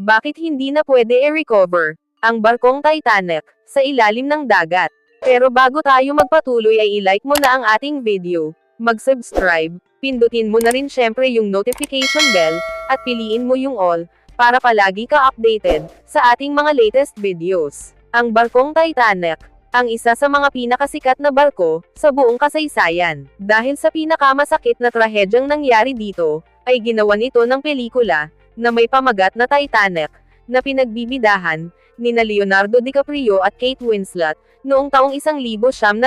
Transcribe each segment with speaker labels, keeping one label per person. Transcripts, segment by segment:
Speaker 1: Bakit hindi na pwede i-recover ang barkong Titanic sa ilalim ng dagat? Pero bago tayo magpatuloy ay i-like mo na ang ating video, mag-subscribe, pindutin mo na rin syempre yung notification bell, at piliin mo yung all, para palagi ka updated sa ating mga latest videos. Ang barkong Titanic ang isa sa mga pinakasikat na barko sa buong kasaysayan. Dahil sa pinakamasakit na trahedyang nangyari dito, ay ginawa nito ng pelikula na may pamagat na Titanic na pinagbibidahan ni na Leonardo DiCaprio at Kate Winslet noong taong 1977.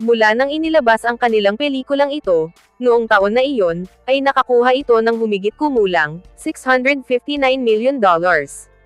Speaker 1: Mula nang inilabas ang kanilang pelikulang ito, noong taon na iyon, ay nakakuha ito ng humigit kumulang $659 million.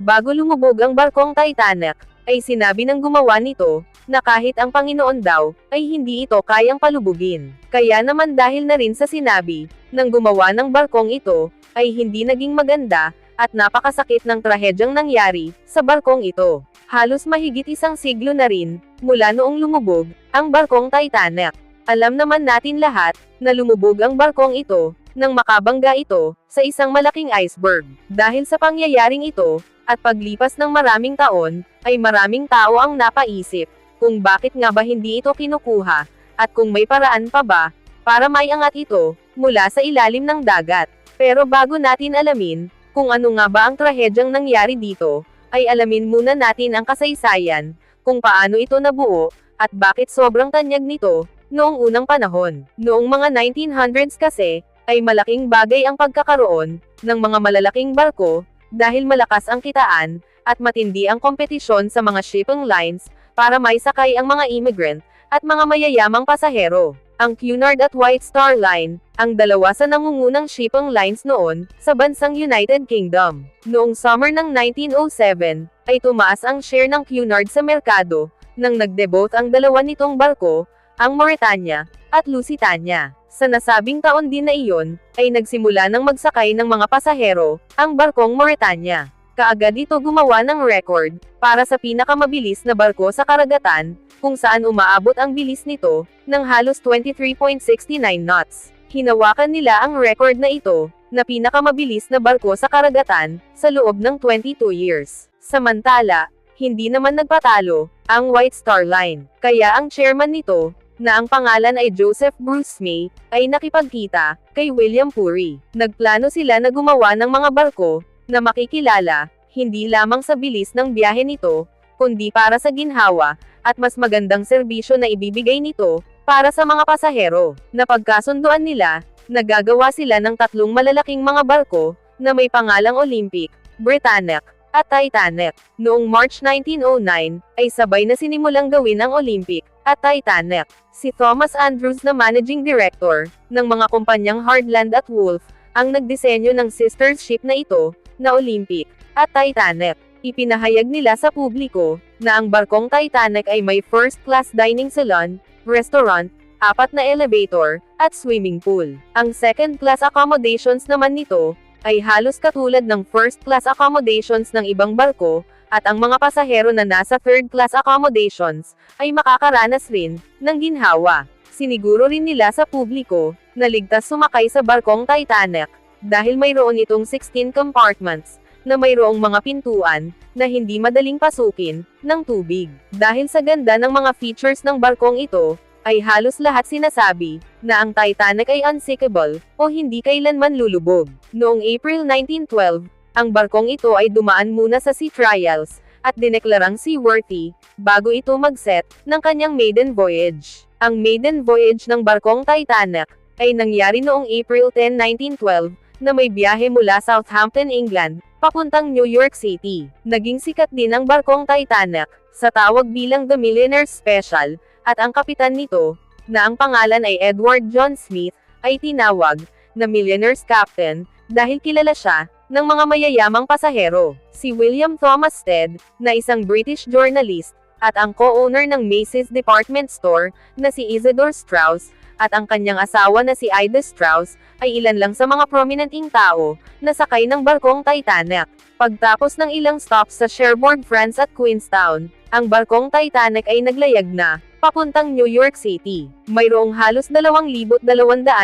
Speaker 1: Bago lumubog ang barkong Titanic, ay sinabi ng gumawa nito, na kahit ang Panginoon daw, ay hindi ito kayang palubugin. Kaya naman dahil na rin sa sinabi, ng gumawa ng barkong ito, ay hindi naging maganda, at napakasakit ng trahedyang nangyari, sa barkong ito. Halos mahigit isang siglo na rin, mula noong lumubog, ang barkong Titanic. Alam naman natin lahat, na lumubog ang barkong ito, nang makabangga ito, sa isang malaking iceberg. Dahil sa pangyayaring ito, at paglipas ng maraming taon, ay maraming tao ang napaisip, kung bakit nga ba hindi ito kinukuha, at kung may paraan pa ba, para maiangat ito, mula sa ilalim ng dagat. Pero bago natin alamin, kung ano nga ba ang trahedyang nangyari dito, ay alamin muna natin ang kasaysayan, kung paano ito nabuo, at bakit sobrang tanyag nito, noong unang panahon. Noong mga 1900s kasi, ay malaking bagay ang pagkakaroon, ng mga malalaking barko, dahil malakas ang kitaan, at matindi ang kompetisyon sa mga shipping lines, para maisakay ang mga immigrant, at mga mayayamang pasahero. Ang Cunard at White Star Line, ang dalawa sa nangungunang shipping lines noon, sa bansang United Kingdom. Noong summer ng 1907, ay tumaas ang share ng Cunard sa merkado, nang nagdebot ang dalawa nitong barko, ang Mauretania, at Lusitania. Sa nasabing taon din na iyon, ay nagsimula ng magsakay ng mga pasahero, ang barkong Mauretania. Kaagad ito gumawa ng record, para sa pinakamabilis na barko sa karagatan, kung saan umaabot ang bilis nito, ng halos 23.69 knots. Hinawakan nila ang record na ito, na pinakamabilis na barko sa karagatan, sa loob ng 22 years. Samantala, hindi naman nagpatalo, ang White Star Line. Kaya ang chairman nito, na ang pangalan ay Joseph Bruce May, ay nakipagkita kay William Puri. Nagplano sila na gumawa ng mga barko na makikilala, hindi lamang sa bilis ng biyahe nito, kundi para sa ginhawa, at mas magandang serbisyo na ibibigay nito, para sa mga pasahero. Napagkasunduan nila, nagagawa sila ng tatlong malalaking mga barko, na may pangalang Olympic, Britannic, at Titanic. Noong March 1909, ay sabay na sinimulang gawin ang Olympic, at Titanic. Si Thomas Andrews na managing director, ng mga kumpanyang Hardland at Wolf, ang nagdisenyo ng sister ship na ito, na Olympic, at Titanic. Ipinahayag nila sa publiko, na ang barkong Titanic ay may first-class dining salon, restaurant, apat na elevator, at swimming pool. Ang second-class accommodations naman nito, ay halos katulad ng first-class accommodations ng ibang barko, at ang mga pasahero na nasa third-class accommodations, ay makakaranas rin, ng ginhawa. Siniguro rin nila sa publiko, na ligtas sumakay sa barkong Titanic, dahil mayroon itong 16 compartments, na mayroong mga pintuan, na hindi madaling pasukin, ng tubig. Dahil sa ganda ng mga features ng barkong ito, ay halos lahat sinasabi, na ang Titanic ay unsinkable, o hindi kailanman lulubog. Noong April 1912, ang barkong ito ay dumaan muna sa sea trials, at dineklarang seaworthy, bago ito mag-set, ng kanyang maiden voyage. Ang maiden voyage ng barkong Titanic, ay nangyari noong April 10, 1912, na may biyahe mula Southampton, England, papuntang New York City. Naging sikat din ang barkong Titanic, sa tawag bilang The Millionaire Special, at ang kapitan nito, na ang pangalan ay Edward John Smith, ay tinawag, na Millionaire's Captain, dahil kilala siya, ng mga mayayamang pasahero. Si William Thomas Stead, na isang British journalist, at ang co-owner ng Macy's Department Store, na si Isidore Strauss, at ang kanyang asawa na si Ida Strauss, ay ilan lang sa mga prominenteng tao, na sakay ng barkong Titanic. Pagtapos ng ilang stops sa Cherbourg, France at Queenstown, ang barkong Titanic ay naglayag na, papuntang New York City. Mayroong halos 2,200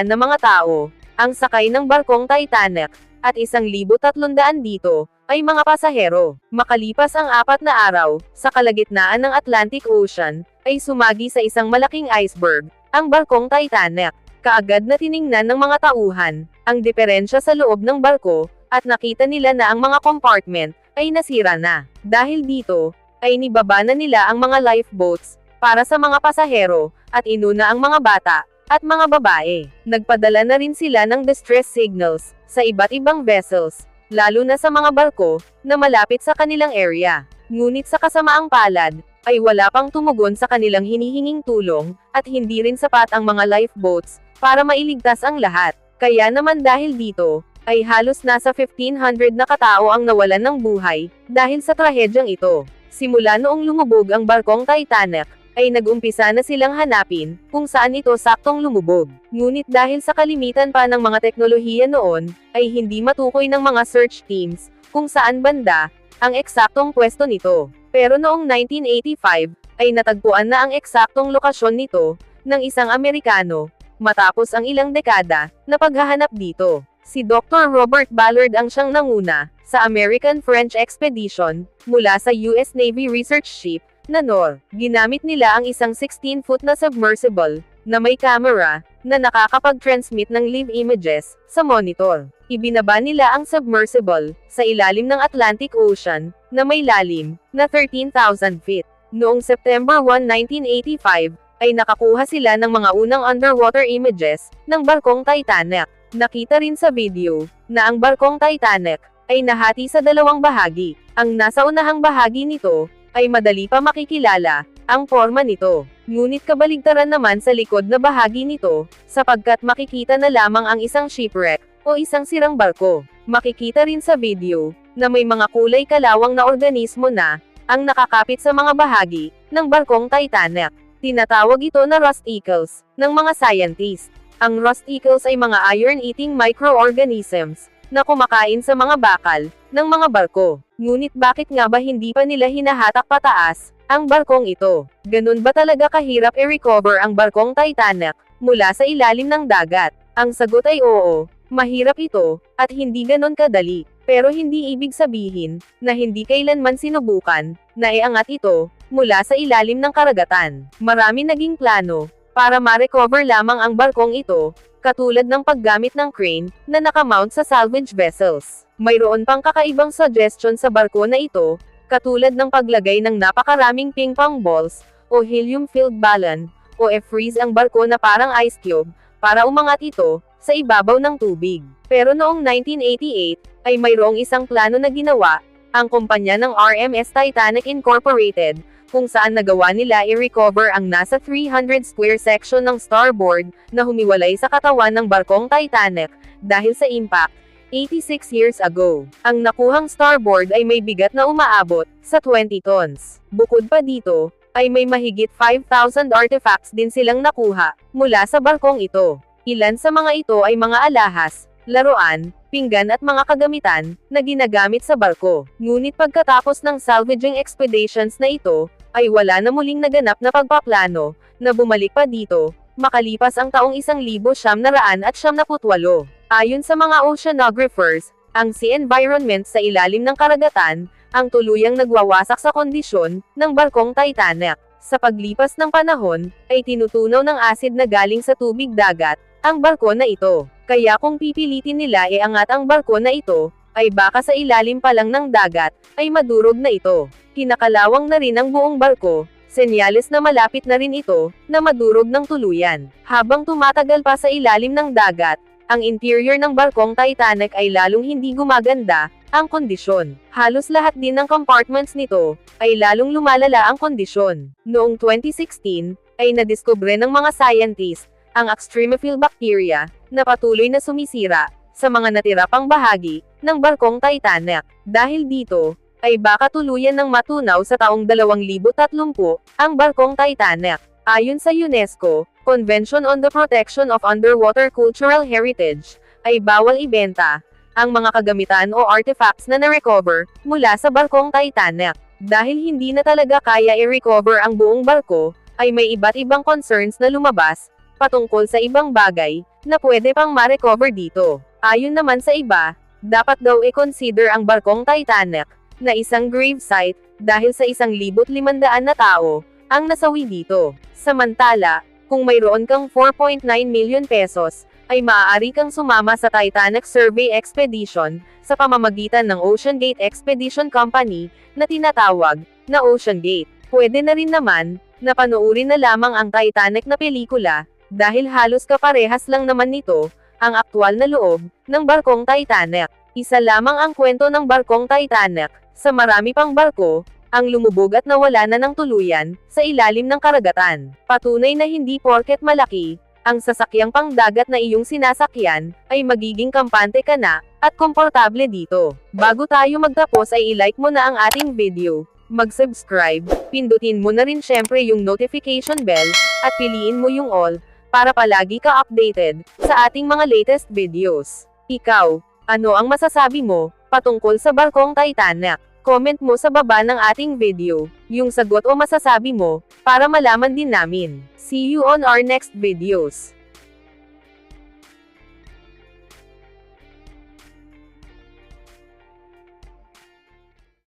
Speaker 1: na mga tao, ang sakay ng barkong Titanic, at 1,300 dito, ay mga pasahero. Makalipas ang apat na araw, sa kalagitnaan ng Atlantic Ocean, ay sumagi sa isang malaking iceberg, ang barkong Titanic. Kaagad na tiningnan ng mga tauhan, ang diferensya sa loob ng barko, at nakita nila na ang mga compartment, ay nasira na. Dahil dito, ay nibaba na nila ang mga lifeboats, para sa mga pasahero, at inuna ang mga bata, at mga babae. Nagpadala na rin sila ng distress signals, sa iba't ibang vessels, lalo na sa mga barko, na malapit sa kanilang area. Ngunit sa kasamaang palad, ay wala pang tumugon sa kanilang hinihinging tulong, at hindi rin sapat ang mga lifeboats, para mailigtas ang lahat. Kaya naman dahil dito, ay halos nasa 1500 na katao ang nawalan ng buhay, dahil sa trahedyang ito. Simula noong lumubog ang barkong Titanic, ay nag-umpisa na silang hanapin, kung saan ito saktong lumubog. Ngunit dahil sa kalimitan pa ng mga teknolohiya noon, ay hindi matukoy ng mga search teams, kung saan banda, ang eksaktong pwesto nito. Pero noong 1985, ay natagpuan na ang eksaktong lokasyon nito, ng isang Amerikano, matapos ang ilang dekada, na paghahanap dito. Si Dr. Robert Ballard ang siyang nanguna, sa American-French Expedition, mula sa US Navy Research Ship, na NOR. Ginamit nila ang isang 16-foot na submersible, na may camera, na nakakapag-transmit ng live images, sa monitor. Ibinaba nila ang submersible, sa ilalim ng Atlantic Ocean, na may lalim, na 13,000 feet. Noong September 1, 1985, ay nakakuha sila ng mga unang underwater images, ng barkong Titanic. Nakita rin sa video, na ang barkong Titanic, ay nahati sa dalawang bahagi. Ang nasa unahang bahagi nito, ay madali pa makikilala, ang forma nito. Ngunit kabaligtaran naman sa likod na bahagi nito, sapagkat makikita na lamang ang isang shipwreck, o isang sirang barko. Makikita rin sa video, na may mga kulay kalawang na organismo na, ang nakakapit sa mga bahagi, ng barkong Titanic. Tinatawag ito na rusticles, ng mga scientist. Ang rusticles ay mga iron-eating microorganisms, na kumakain sa mga bakal, ng mga barko. Ngunit bakit nga ba hindi pa nila hinahatak pataas, ang barkong ito? Ganun ba talaga kahirap i-recover ang barkong Titanic, mula sa ilalim ng dagat? Ang sagot ay oo, mahirap ito, at hindi ganon kadali. Pero hindi ibig sabihin, na hindi kailanman sinubukan, na iangat ito, mula sa ilalim ng karagatan. Marami naging plano, para ma-recover lamang ang barkong ito, katulad ng paggamit ng crane, na nakamount sa salvage vessels. Mayroon pang kakaibang suggestion sa barko na ito, katulad ng paglagay ng napakaraming ping-pong balls, o helium-filled ballon, o e-freeze ang barko na parang ice cube, para umangat ito, sa ibabaw ng tubig. Pero noong 1988, ay mayroong isang plano na ginawa, ang kumpanya ng RMS Titanic Incorporated, kung saan nagawa nila i-recover ang nasa 300 square section ng starboard, na humiwalay sa katawan ng barkong Titanic, dahil sa impact, 86 years ago. Ang nakuhang starboard ay may bigat na umaabot, sa 20 tons. Bukod pa dito, ay may mahigit 5,000 artifacts din silang nakuha, mula sa barkong ito. Ilan sa mga ito ay mga alahas, laruan, pinggan at mga kagamitan, na ginagamit sa barko. Ngunit pagkatapos ng salvaging expeditions na ito, ay wala na muling naganap na pagpaplano, na bumalik pa dito, makalipas ang taong isang libo siyam na raan at siyam na putwalo. Ayon sa mga oceanographers, ang sea environment sa ilalim ng karagatan, ang tuluyang nagwawasak sa kondisyon, ng barkong Titanic. Sa paglipas ng panahon, ay tinutunaw ng asid na galing sa tubig dagat, ang barko na ito. Kaya kung pipilitin nila iangat ang barko na ito, ay baka sa ilalim pa lang ng dagat, ay madurog na ito. Kinakalawang na rin ang buong barko, senyales na malapit na rin ito, na madurog ng tuluyan. Habang tumatagal pa sa ilalim ng dagat, ang interior ng barkong Titanic ay lalong hindi gumaganda, ang kondisyon. Halos lahat din ng compartments nito, ay lalong lumalala ang kondisyon. Noong 2016, ay nadiskubre ng mga scientists, ang extremophile bacteria, na patuloy na sumisira, sa mga natira pang bahagi, ng barkong Titanic. Dahil dito, ay baka tuluyan ng matunaw sa taong 2030, ang barkong Titanic. Ayon sa UNESCO, Convention on the Protection of Underwater Cultural Heritage, ay bawal ibenta, ang mga kagamitan o artifacts na na-recover, mula sa barkong Titanic. Dahil hindi na talaga kaya i-recover ang buong barko, ay may iba't ibang concerns na lumabas, patungkol sa ibang bagay, na pwede pang ma-recover dito. Ayon naman sa iba, dapat daw i-consider ang barkong Titanic, na isang grave site, dahil sa isang libot limandaan na tao, ang nasawi dito. Samantala, kung mayroon kang 4.9 million pesos, ay maaari kang sumama sa Titanic Survey Expedition, sa pamamagitan ng Ocean Gate Expedition Company, na tinatawag, na Ocean Gate. Pwede na rin naman, na panoorin na lamang ang Titanic na pelikula, dahil halos kaparehas lang naman nito, ang aktwal na loob, ng barkong Titanic. Isa lamang ang kwento ng barkong Titanic, sa marami pang barko, ang lumubog at nawala na ng tuluyan, sa ilalim ng karagatan. Patunay na hindi porket malaki, ang sasakyang pangdagat na iyong sinasakyan, ay magiging kampante ka na, at komportable dito. Bago tayo magtapos ay ilike mo na ang ating video, mag-subscribe, pindutin mo na rin syempre yung notification bell, at piliin mo yung all, para palagi ka updated, sa ating mga latest videos. Ikaw, ano ang masasabi mo, patungkol sa barkong Titanic? Comment mo sa baba ng ating video, yung sagot o masasabi mo, para malaman din namin. See you on our next videos.